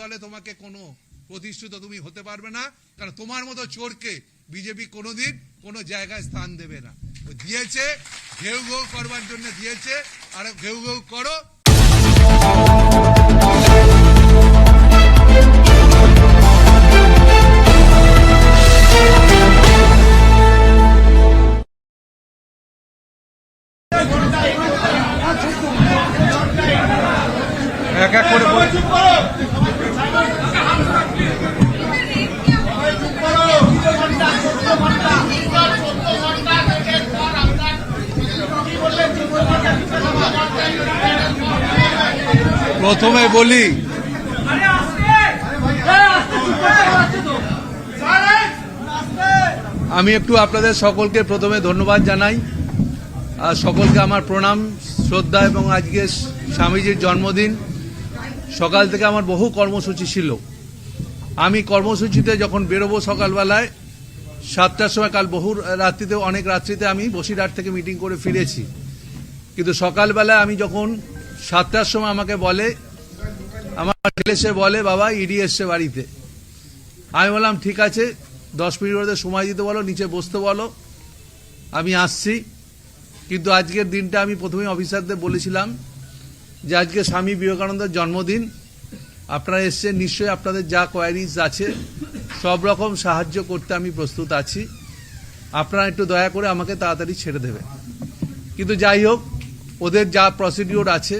দলে তোমাকে কোনো প্রতিষ্ঠিত তুমি হতে পারবে না, কারণ তোমার মতো চোরকে বিজেপি কোনোদিন কোনো জায়গায় স্থান দেবে না। দিয়েছে, ঘেউ ঘেউ করবার জন্য দিয়েছে, আর ঘেউ ঘেউ করো। প্রথমে বলি, আমি একটু আপনাদের সকলকে প্রথমে ধন্যবাদ জানাই, আর সকলকে আমার প্রণাম, শ্রদ্ধা এবং আজকে স্বামীজির জন্মদিন। সকাল থেকে আমার বহু কর্মসূচি ছিল। আমি কর্মসূচিতে যখন বেরোবো সকালবেলায়, সাতটার সময় কাল বহু রাত্রিতে, অনেক রাত্রিতে আমি বসিরহাট থেকে মিটিং করে ফিরেছি। কিন্তু সকালবেলায় আমি যখন সাতটার সময় আমাকে বলে, আমার ছেলে সে বলে, বাবা ইডি এসছে বাড়িতে। আমি বললাম, ঠিক আছে, দশ মিনিট মধ্যে সময় দিতে বলো, নিচে বসতে বলো, আমি আসছি। কিন্তু আজকের দিনটা আমি প্রথমে অফিসারদের বলেছিলাম যে, আজকে স্বামী বিবেকানন্দের জন্মদিন। আপনারা এসছেন, নিশ্চয়ই আপনাদের যা কোয়ারিজ আছে, সব রকম সাহায্য করতে আমি প্রস্তুত আছি। আপনারা একটু দয়া করে আমাকে তাড়াতাড়ি ছেড়ে দেবেন। কিন্তু যাই হোক, ওদের যা প্রসিডিওর আছে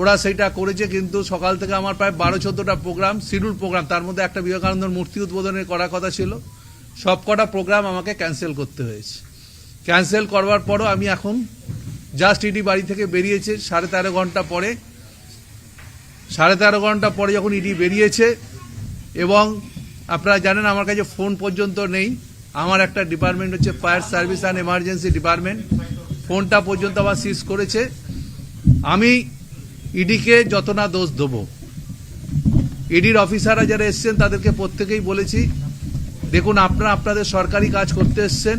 ওরা সেইটা করেছে কিন্তু সকাল থেকে আমার প্রায় বারো চোদ্দোটা প্রোগ্রাম শিডিউল প্রোগ্রাম তার মধ্যে একটা বিবেকানন্দর মূর্তি উদ্বোধনের করার কথা ছিল। সব কটা প্রোগ্রাম আমাকে ক্যান্সেল করতে হয়েছে। ক্যান্সেল করবার পরও আমি এখন জাস্ট ইডি বাড়ি থেকে বেরিয়েছে, সাড়ে তেরো ঘণ্টা পরে। সাড়ে তেরো ঘণ্টা পরে যখন ইডি বেরিয়েছে এবং আপনারা জানেন আমার কাছে ফোন পর্যন্ত নেই, আমার একটা ডিপার্টমেন্ট হচ্ছে fire service and emergency department ফোনটা পর্যন্ত আবার সিজ করেছে। আমি ইডিকে যত না দোষ দেবো। ইডির অফিসাররা যারা এসছেন, তাদেরকে প্রত্যেকেই বলেছি, দেখুন, আপনারা আপনাদের সরকারি কাজ করতে এসছেন,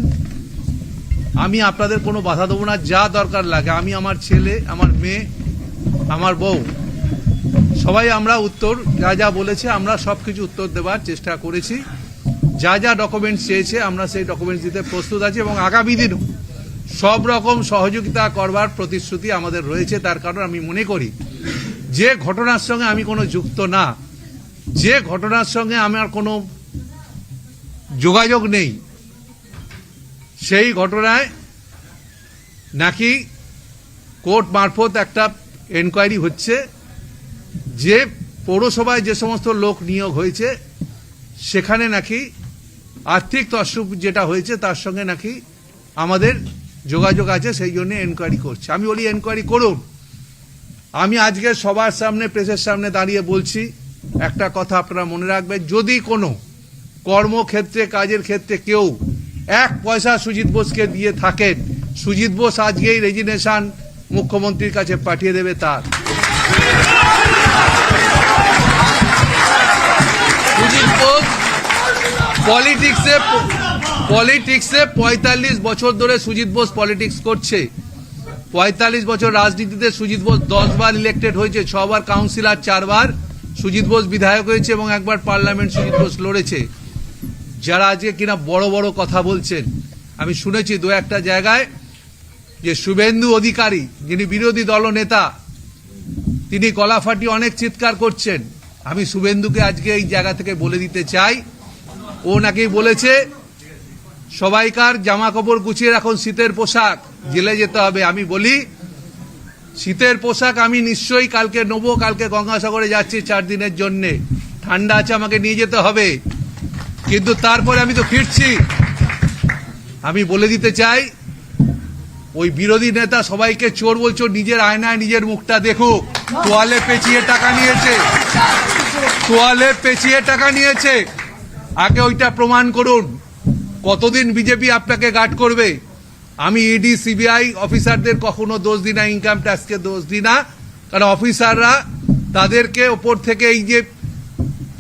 আমি আপনাদের কোনো বাধা দেবো না, যা দরকার লাগে। আমি আমার ছেলে, আমার মেয়ে, আমার বউ, সবাই আমরা উত্তর, যা যা বলেছে, আমরা সব কিছু উত্তর দেওয়ার চেষ্টা করেছি। যা যা ডকুমেন্টস চেয়েছে, আমরা সেই ডকুমেন্টস দিতে প্রস্তুত আছি এবং আগামী দিনও সব রকম সহযোগিতা করবার প্রতিশ্রুতি আমাদের রয়েছে। তার কারণ আমি মনে করি যে ঘটনার সঙ্গে আমি কোনো যুক্ত না, যে ঘটনার সঙ্গে আমার কোনো যোগাযোগ নেই, সেই ঘটনায় নাকি কোর্ট মারফত একটা এনকোয়ারি হচ্ছে যে পৌরসভায় যে সমস্ত লোক নিয়োগ হয়েছে, সেখানে নাকি আর্থিক তসরুপ যেটা হয়েছে তার সঙ্গে নাকি আমাদের যোগাযোগ আছে, সেই জন্য এনকোয়ারি করছে। আমি বলি, এনকোয়ারি করুন। আমি আজকে সবার সামনে প্রেসের সামনে দাঁড়িয়ে বলছি, একটা কথা আপনারা মনে রাখবেন, যদি কোনো কর্মক্ষেত্রে, কাজের ক্ষেত্রে কেউ এক পয়সা সুজিত বোসকে দিয়ে থাকেন, সুজিত বোস আজকেই রেজিনেশন মুখ্যমন্ত্রীর কাছে পাঠিয়ে দেবে তার। সুজিত বোস পলিটিক্সে পলিটিক্সে পঁয়তাল্লিশ বছর ধরে সুজিত বোস পলিটিক্স করছে। পঁয়তাল্লিশ বছর রাজনীতিতে সুজিত বোস দশবার ইলেক্টেড হয়েছে, ছবার কাউন্সিলর চারবার সুজিত বোস বিধায়ক হয়েছে এবং একবার পার্লামেন্ট সুজিত বোস লড়েছে। যারা আজকে কিনা বড় বড় কথা বলছেন, আমি শুনেছি দু একটা জায়গায় যে শুভেন্দু অধিকারী, যিনি বিরোধী দলনেতা তিনি গলা ফাটিয়ে অনেক চিৎকার করছেন। আমি শুভেন্দুকে আজকে এই জায়গা থেকে বলে দিতে চাই। ও নাকি বলেছে, সবাইকার জামা কাপড় গুছিয়ে রাখুন শীতের পোশাক। জেলে যেতে হবে, আমি বলি, শীতের পোশাক আমি নিশ্চয়ই কালকে নেব, কালকে গঙ্গাসাগরে যাচ্ছি চার দিনের জন্যে। ঠান্ডা আছে, আমাকে নিয়ে যেতে হবে। কিন্তু তারপরে আমি তো ফিরছি। আমি বলে দিতে চাই, ওই বিরোধী নেতা সবাইকে চোর বলছো, নিজের আয়নায় নিজের মুখটা দেখুক তোয়ালে পেঁচিয়ে টাকা নিয়েছে। তোয়ালে পেঁচিয়ে টাকা নিয়েছে। আগে ওইটা প্রমাণ করুন। কতদিন বিজেপি আপনাকে গার্ড করবে? আমি ইডি সিবিআই অফিসারদের কখনো দোষ দিই না ইনকাম ট্যাক্সকে দোষ দিই না। কারণ অফিসাররা তাদেরকে ওপর থেকে এই যে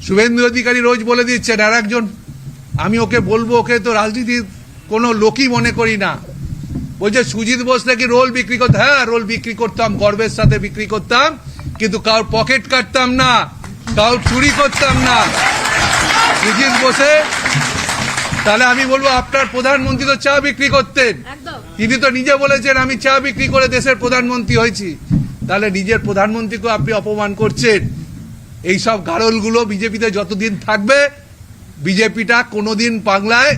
শুভেন্দু অধিকারী রোজ বলে দিচ্ছেন, আর একজন, আমি ওকে বলব, ওকে তো রাজনীতির কোনো লোকই মনে করি না। বলছে, সুজিত বোস নাকি রোল বিক্রি করতে হ্যাঁ রোল বিক্রি করতাম, গর্বের সাথে বিক্রি করতাম, কিন্তু কারোর পকেট কাটতাম না কাউ চুরি করতাম না। সুজিত বসে তাহলে আমি বলব আপনার প্রধানমন্ত্রী তো চা বিক্রি করতেন। তিনি তো নিজে বলেছেন আমি চা বিক্রি করে দেশের প্রধানমন্ত্রী হয়েছি। তাহলে নিজের প্রধানমন্ত্রীকে আপনি অপমান করছেন। এই সব গারলগুলো বিজেপিতে যতদিন থাকবে বিজেপিটা কোনোদিন বাংলায়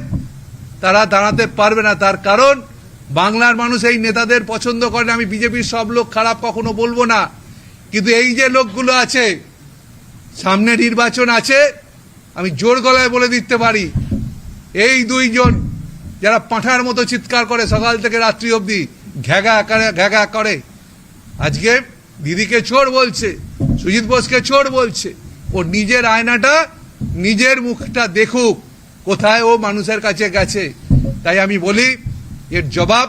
তারা দাঁড়াতে পারবে না। তার কারণ বাংলার মানুষ এই নেতাদের পছন্দ করে না। আমি বিজেপির সব লোক খারাপ কখনো বলব না। কিন্তু এই যে লোকগুলো আছে সামনে নির্বাচন আছে আমি জোর গলায় বলে দিতে পারি এই দুইজন যারা পাঁঠার মতো চিৎকার করে সকাল থেকে রাত্রি অবধি ঘ্যাগা ঘ্যাগা করে। আজকে দিদিকে চোর বলছে, সুজিত বোসকে চোর বলছে। ও নিজের আয়নাটা, নিজের মুখটা দেখুক, কোথায় ও মানুষের কাছে গেছে। তাই আমি বলি, এর জবাব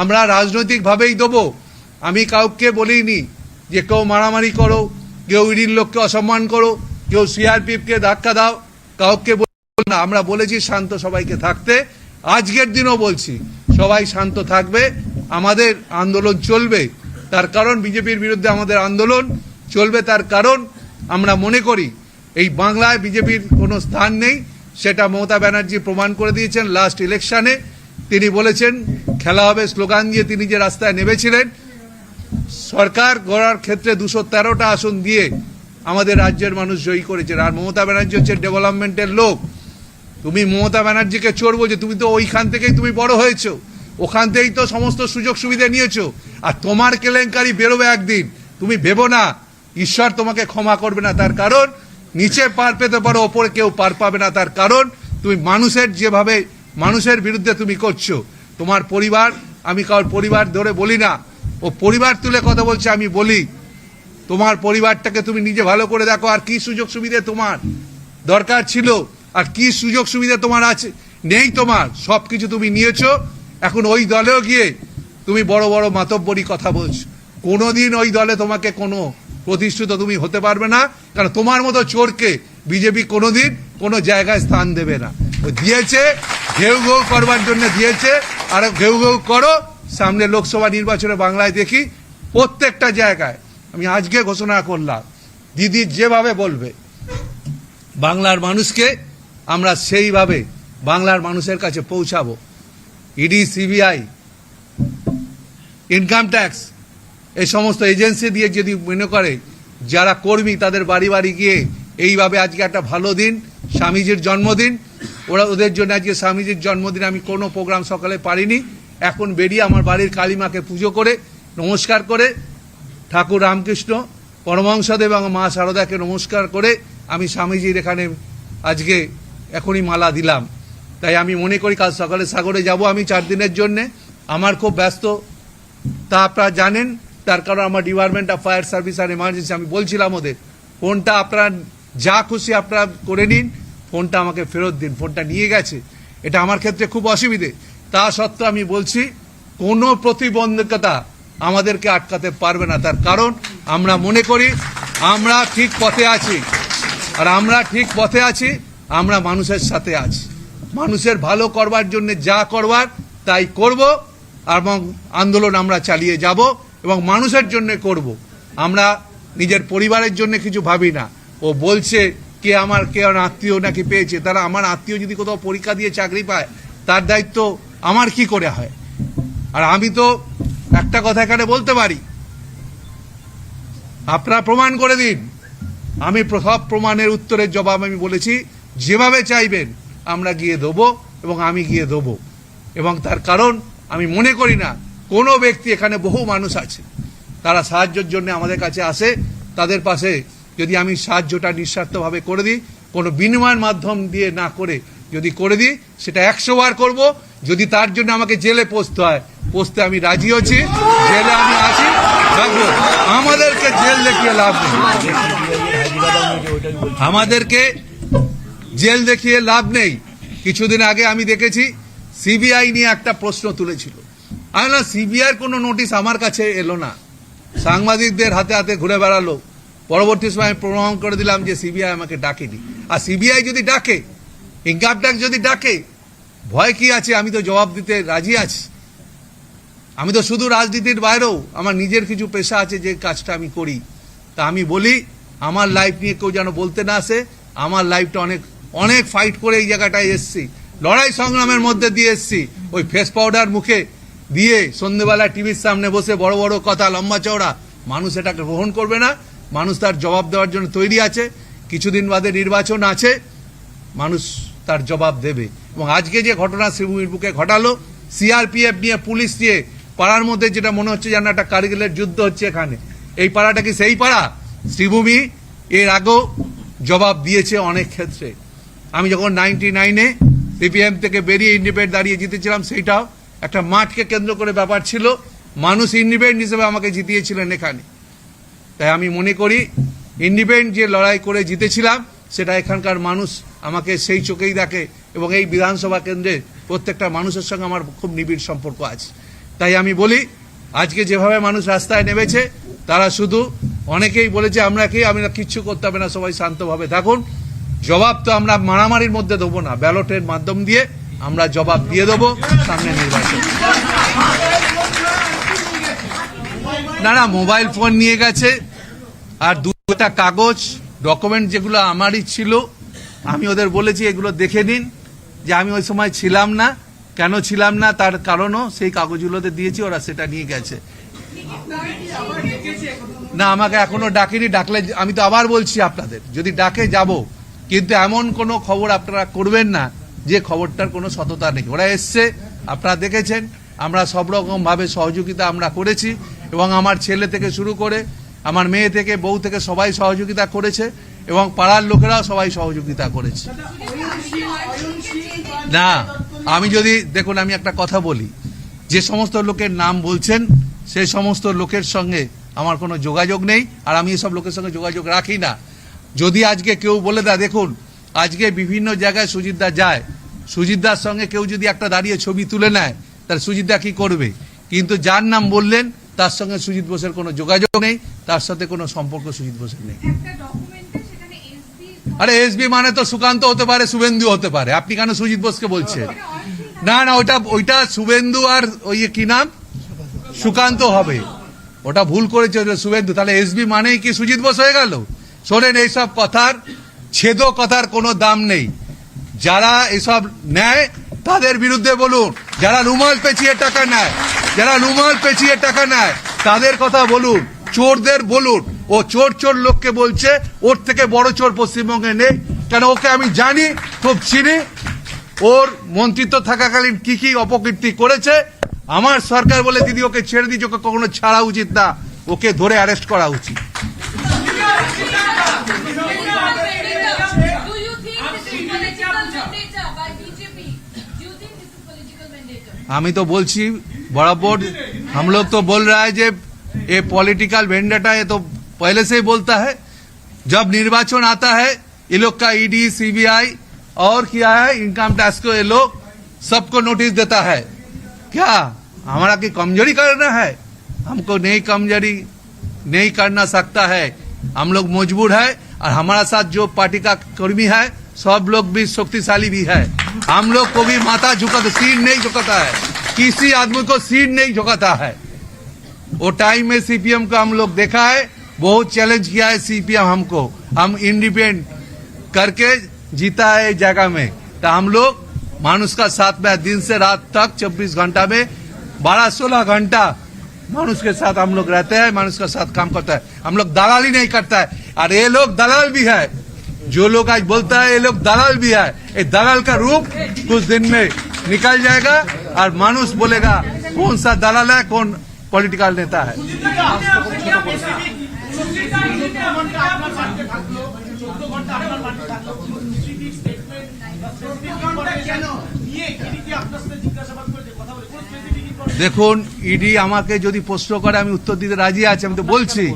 আমরা রাজনৈতিকভাবেই দেবো। আমি কাউকে বলিনি যে কেউ মারামারি করো, কেউ ইডির লোককে অসম্মান করো, কেউ সিআরপিএফকে ধাক্কা দাও, কাউকে না, আমরা বলেছি শান্ত সবাইকে থাকতে। আজকের দিনও বলছি, সবাই শান্ত থাকবে। আমাদের আন্দোলন চলবে, তার কারণ বিজেপির বিরুদ্ধে আমাদের আন্দোলন চলবে, তার কারণ আমরা মনে করি, এই বাংলায় বিজেপির কোনো স্থান নেই। সেটা মমতা ব্যানার্জি প্রমাণ করে দিয়েছেন লাস্ট ইলেকশনে তিনি বলেছেন, খেলা হবে স্লোগান দিয়ে তিনি যে রাস্তায় নেমেছিলেন। সরকার গড়ার ক্ষেত্রে দুশো তেরোটা আসন দিয়ে আমাদের রাজ্যের মানুষ জয়ী করেছেন। আর মমতা ব্যানার্জি হচ্ছে ডেভেলপমেন্টের লোক। তুমি মমতা ব্যানার্জিকে চোর বলছো তুমি তো ওইখান থেকেই তুমি বড় হয়েছো। ওখান থেকেই তো সমস্ত সুযোগ সুবিধা নিয়েছো। আর তোমার কেলেঙ্কারি বেরোবে একদিন। তুমি ভেবো না, ঈশ্বর তোমাকে ক্ষমা করবে না তার কারণ। নিচে পার পেতে পারো, ওপরে কেউ পার পাবে না তার কারণ। তুমি মানুষের যেভাবে, মানুষের বিরুদ্ধে তুমি করছ। তোমার পরিবার, আমি কারোর পরিবার ধরে বলি না। ও পরিবার তুলে কথা বলছে, আমি বলি, তোমার পরিবারটাকে তুমি নিজে ভালো করে দেখো। আর কি সুযোগ সুবিধা তোমার? দরকার ছিল আর কি সুযোগ সুবিধা তোমার আছে? নেই তোমার। সব কিছু তুমি নিয়েছো। এখন ওই দলেও গিয়ে তুমি বড় বড় মাতব্বরী কথা বলছো। কোনোদিন ওই দলে তোমাকে কোনো প্রতিষ্ঠিত তুমি হতে পারবে না। কারণ তোমার মতো চোরকে বিজেপি কোনোদিন কোনো জায়গায় স্থান দেবে না। দিয়েছে, ঘেউ ঘেউ করবার জন্য দিয়েছে। আর ঘেউ ঘেউ করো, সামনে লোকসভা নির্বাচনে বাংলায় দেখি প্রত্যেকটা জায়গায়। আমি আজকে ঘোষণা করলাম, দিদি যেভাবে বলবে, বাংলার মানুষকে আমরা সেইভাবে বাংলার মানুষের কাছে পৌঁছাবো। ইডি, সিবিআই ইনকাম ট্যাক্স এই সমস্ত এজেন্সি দিয়ে যদি মনে করে যারা কর্মী তাদের বাড়ি বাড়ি গিয়ে এইভাবে আজকে একটা ভালো দিন, স্বামীজির জন্মদিন, ওরা ওদের জন্য আজকে স্বামীজির জন্মদিন আমি কোনো প্রোগ্রাম সকালে পারিনি। এখন বেরিয়ে আমার বাড়ির কালীমাকে পুজো করে, নমস্কার করে, ঠাকুর রামকৃষ্ণ, পরমহংসদেব এবং মা শারদাকে নমস্কার করে আমি স্বামীজির এখানে আজকে এখনই মালা দিলাম। তাই আমি মনে করি কাল সকালে সাগরে যাব আমি চার দিনের জন্যে। আমার খুব ব্যস্ত। তা আপনারা জানেন, তার কারণ আমার ডিপার্টমেন্ট অফ ফায়ার সার্ভিস আর এমার্জেন্সি আমি বলছিলাম ওদের, ফোনটা আপনারা যা খুশি আপনারা করে নিন, ফোনটা আমাকে ফেরত দিন, ফোনটা নিয়ে গেছে। এটা আমার ক্ষেত্রে খুব অসুবিধে। তা সত্ত্বেও আমি বলছি, কোনো প্রতিবন্ধকতা আমাদেরকে আটকাতে পারবে না। তার কারণ আমরা মনে করি, আমরা ঠিক পথে আছি। আর আমরা ঠিক পথে আছি আমরা মানুষের সাথে আছি। মানুষের ভালো করবার জন্য যা করবার, তাই করব এবং আন্দোলন আমরা চালিয়ে যাব এবং মানুষের জন্য করব। আমরা নিজের পরিবারের জন্য কিছু ভাবি না। ও বলছে, কে আমার, কে আত্মীয় নাকি পেয়েছে? তারা, আমার আত্মীয় যদি কোথাও পরীক্ষা দিয়ে চাকরি পায়, তার দায়িত্ব আমার কি করে হয়? আর আমি তো একটা কথা এখানে বলতে পারি। আপনারা প্রমাণ করে দিন। আমি সব প্রমাণের উত্তরের জবাব আমি বলেছি। যেভাবে চাইবেন, আমরা গিয়ে দেবো এবং আমি গিয়ে দেবো। এবং তার কারণ, আমি মনে করি না, কোনো ব্যক্তি এখানে বহু মানুষ আছে। তারা সাহায্যের জন্য আমাদের কাছে আসে, তাদের পাশে যদি আমি সাহায্যটা নিঃস্বার্থভাবে করে দিই, কোনো বিনিময়ের মাধ্যম দিয়ে না করে যদি করে দিই, সেটা একশো বার করব। যদি তার জন্য আমাকে জেলে পোষতে হয়, পোষতে আমি রাজি আছি জেলে আমি আছি থাকব আমাদেরকে জেল দেখিয়ে লাভ আমাদেরকে জেল দেখিয়ে লাভ নেই। কিছুদিন আগে আমি দেখেছি, সিবিআই নিয়ে একটা প্রশ্ন তুলেছিল। আমি না, সিবিআইয়ের কোনো নোটিশ আমার কাছে এলো না। সাংবাদিকদের হাতে হাতে ঘুরে বেড়ালো। পরবর্তী সময় প্রমাণ করে দিলাম যে সিবিআই আমাকে ডাকেনি। আর সিবিআই যদি ডাকে ইনকাম ট্যাক্স যদি ডাকে, ভয় কি আছে? আমি তো জবাব দিতে রাজি আছি। আমি তো শুধু রাজনীতির বাইরেও, আমার নিজের কিছু পেশা আছে যে কাজটা আমি করি। তা আমি বলি, আমার লাইফ নিয়ে কেউ যেন বলতে না আসে, আমার লাইফটা অনেক অনেক ফাইট করে এই জায়গাটায় এসছি। লড়াই সংগ্রামের মধ্যে দিয়ে এসছি। ওই ফেস পাউডার মুখে দিয়ে সন্ধ্যেবেলা টিভির সামনে বসে বড় বড় কথা, লম্বা চওড়া, মানুষ এটাকে গ্রহণ করবে না। মানুষ তার জবাব দেওয়ার জন্য তৈরি আছে। কিছুদিন বাদে নির্বাচন আছে। মানুষ তার জবাব দেবে। এবং আজকে যে ঘটনা শ্রীভূমির বুকে ঘটালো সিআরপিএফ নিয়ে, পুলিশ দিয়ে পাড়ার মধ্যে যেটা মনে হচ্ছে যেন একটা কারিগেলের যুদ্ধ হচ্ছে এখানে। এই পাড়াটা কি সেই পাড়া? শ্রীভূমি এর আগেও জবাব দিয়েছে অনেক ক্ষেত্রে। আমি যখন নাইনটি নাইনে সিপিএম থেকে বেরিয়ে ইন্ডিপেন্ডেন্ট দাঁড়িয়ে জিতেছিলাম সেইটাও একটা মাঠকে কেন্দ্র করে ব্যাপার ছিল। মানুষ ইন্ডিপেন্ডেন্ট হিসেবে আমাকে জিতিয়েছিলেন এখানে। তাই আমি মনে করি ইন্ডিপেন্ডেন্ট যে লড়াই করে জিতেছিলাম, সেটা এখানকার মানুষ আমাকে সেই চোখেই দেখে এবং এই বিধানসভা কেন্দ্রে প্রত্যেকটা মানুষের সঙ্গে আমার খুব নিবিড় সম্পর্ক আছে। তাই আমি বলি, আজকে যেভাবে মানুষ রাস্তায় নেমেছে, তারা শুধু অনেকেই বলেছে, আমরা কি আমরা কিচ্ছু করতে হবে না, সবাই শান্তভাবে থাকুন। জবাব তো আমরা মারামারির মধ্যে দেবো না, ব্যালটের মাধ্যম দিয়ে আমরা জবাব দিয়ে দেবো সামনে নির্বাচন। না না, মোবাইল ফোন নিয়ে গেছে, আর দুটা কাগজ, ডকুমেন্ট যেগুলো আমারই ছিল, আমি ওদের বলেছি এগুলো দেখে নিন, যে আমি ওই সময় ছিলাম না, কেন ছিলাম না, তার কারণও সেই কাগজগুলোতে দিয়েছি, ওরা সেটা নিয়ে গেছে। না, আমাকে এখনও ডাকেনি, ডাকলে আমি তো আবার বলছি আপনাদের, যদি ডাকে যাব কিন্তু এমন কোনো খবর আপনারা করবেন না যে খবরটার কোনো সততা নেই। ওরা এসছে, আপনারা দেখেছেন, আমরা সব রকম ভাবে সহযোগিতা আমরা করেছি এবং আমার ছেলে থেকে শুরু করে, আমার মেয়ে থেকে, বউ থেকে সবাই সহযোগিতা করেছে এবং পাড়ার লোকেরাও সবাই সহযোগিতা করেছে। না, আমি যদি, দেখুন, আমি একটা কথা বলি। যে সমস্ত লোকের নাম বলছেন, সেই সমস্ত লোকের সঙ্গে আমার কোনো যোগাযোগ নেই, আর আমি এসব লোকের সঙ্গে যোগাযোগ রাখি না। যদি আজকে কেউ বলে দা দেখুন আজকে বিভিন্ন জায়গায় সুজিতদা যায়। সুজিতদার সঙ্গে কেউ যদি একটা দাঁড়িয়ে ছবি তুলে নেয় তাহলে সুজিতদা কি করবে? কিন্তু যার নাম বললেন তার সঙ্গে সুজিত বোসের কোনো যোগাযোগ নেই তার সাথে কোনো সম্পর্ক সুজিত বোসের নেই। আরে এসবি মানে তো সুকান্ত হতে পারে শুভেন্দু হতে পারে। আপনি কেন সুজিত বোসকে বলছেন? না না ওটা ওইটা শুভেন্দু আর ওই কি নাম? সুকান্ত হবে। ওটা ভুল করেছে শুভেন্দু। তাহলে এসবি মানেই কি সুজিত বোস হয়ে গেল? শোনেন, এইসব কথার ছেদ কথার কোনো দাম নেই। যারা এসব নেয়, তাদের বিরুদ্ধে বলুন। যারা রুমাল পেঁচিয়ে টাকা নেয়, যারা রুমাল পেঁচিয়ে টাকা নেয়, তাদের কথা বলুন, চোরদের বলুন। ও চোর চোর লোককে বলছে, ওর থেকে বড় চোর পশ্চিমবঙ্গে নেই। কেন ওকে আমি জানি, খুব চিনি। ওর মন্ত্রিত্ব থাকাকালীন কি কি অপকীর্তি করেছে, আমার সরকার বলে দিদি ওকে ছেড়ে দিয়েছে, ওকে কখনো ছাড়া উচিত না। ওকে ধরে অ্যারেস্ট করা উচিত। हमी तो बोल बराबर हम लोग तो बोल रहा है जे ये पॉलिटिकल वेंडेटा है तो पहले से ही बोलता है। जब निर्वाचन आता है ये लोग का ईडी सीबीआई और क्या है इनकम टैक्स को ये लोग सबको नोटिस देता है। क्या हमारा की कमज़ोरी करना है? हमको नहीं कमज़ोरी नहीं करना सकता है। हम लोग मजबूर है और हमारा साथ जो पार्टी का कर्मी है, सब लोग भी शक्तिशाली भी है। हम लोग को भी माथा झुकाता सिर नहीं झुकाता है। किसी आदमी को सीट नहीं झुकाता है। वो टाइम में सीपीएम को हम लोग देखा है, बहुत चैलेंज किया है सीपीएम हमको। हम इंडिपेंडेंट करके जीता है जगह में। तो हम लोग मानुष का साथ में दिन से रात तक 24 घंटा में बारह सोलह घंटा मानुष के साथ हम लोग रहते हैं, मानुष के साथ काम करता है। हम लोग दलाली नहीं करता है। और ये लोग दलाल भी है। जो लोग आज बोलता है, ये लोग दलाल भी है। ये दलाल का रूप कुछ दिन में निकल जाएगा और मानुष बोलेगा, कौन सा दलाल है, कौन पॉलिटिकल नेता है? দেখুন ইডি আমাকে যদি প্রশ্ন করে আমি উত্তর দিতে রাজি আছি আমি তো বলছি।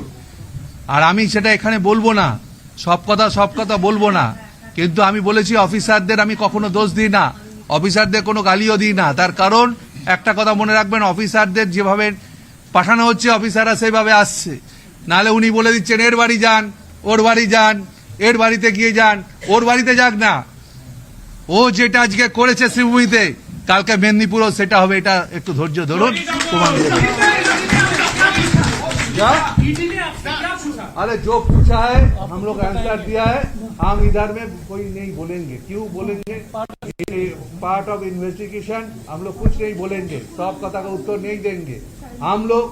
আর আমি সেটা এখানে বলব না। সব কথা সব কথা বলব না। কিন্তু আমি বলেছি অফিসারদের আমি কখনো দোষ দিই না। অফিসারদের কোনো গালিও দিই না। তার কারণ একটা কথা মনে রাখবেন অফিসারদের যেভাবে পাঠানো হচ্ছে অফিসাররা সেইভাবে আসছে। নালে উনি বলে দিচ্ছেন এর বাড়ি যান ওর বাড়ি যান এর বাড়িতে গিয়ে যান ওর বাড়িতে যাক না। ও যেটা আজকে করেছে শ্রীভূমিতে কালকে মেদিনীপুরও সেটা হবে এটা একটু ধৈর্য ধরুন প্রমাণ দিয়ে দেবো। ईडी ने आपसे क्या पूछा अरे जो पूछा है हम लोग आंसर दिया है हम इधर में कोई नहीं बोलेंगे क्यों बोलेंगे पार्ट ऑफ इन्वेस्टिगेशन हम लोग कुछ नहीं बोलेंगे सब कथा का उत्तर नहीं देंगे हम लोग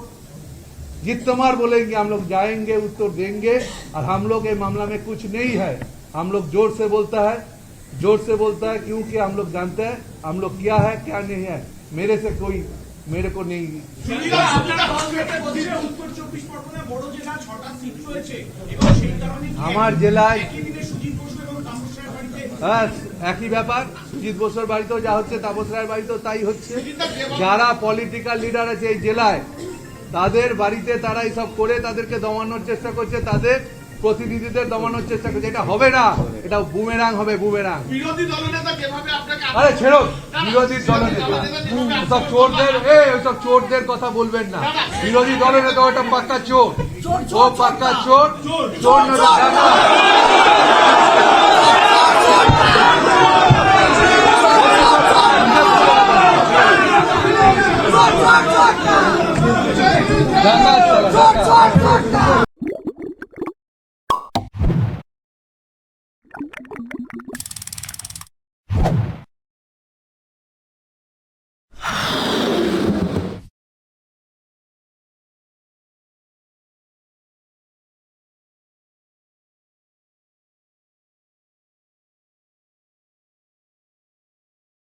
जितमार बोलेंगे हम लोग जाएंगे उत्तर देंगे और हम लोग ये मामला में कुछ नहीं है हम लोग जोर से बोलता है जोर से बोलता है क्योंकि हम लोग जानते हैं हम लोग क्या है क्या नहीं है मेरे से कोई मेरे को नहीं সুনীলদা, আপনারা বাংলাতে বলছে উত্তর চব্বিশ পরগনায় বড় জেলা ছটা সিট রয়েছে এবং সেই কারণে কি আমার জেলায় একই দিনে সুজিত বসু এবং তাপস রায়ের বাড়িতে হ্যাঁ একই ব্যাপার সুজিত বসুর বাড়িতেও যা হচ্ছে তাপস রায়ের বাড়িতেও তাই হচ্ছে যারা পলিটিক্যাল লিডার আছে এই জেলায় তাদের বাড়িতে তারা এইসব করে তাদেরকে দমানোর চেষ্টা করছে তাদের প্রতিনিধিদের দমানোর চেষ্টা করছে। এটা হবে না। এটা বুমেরাং হবে বুমেরাং। বিরোধী দলনেতা যেভাবে আপনাকে আরে ছেড়ো বিরোধী দলনেতা। সব চোরদের এ ওইসব চোরদের কথা বলবেন না। বিরোধী দলনেতা ওটা পাক্কা চোর। ও পাক্কা চোর চোর।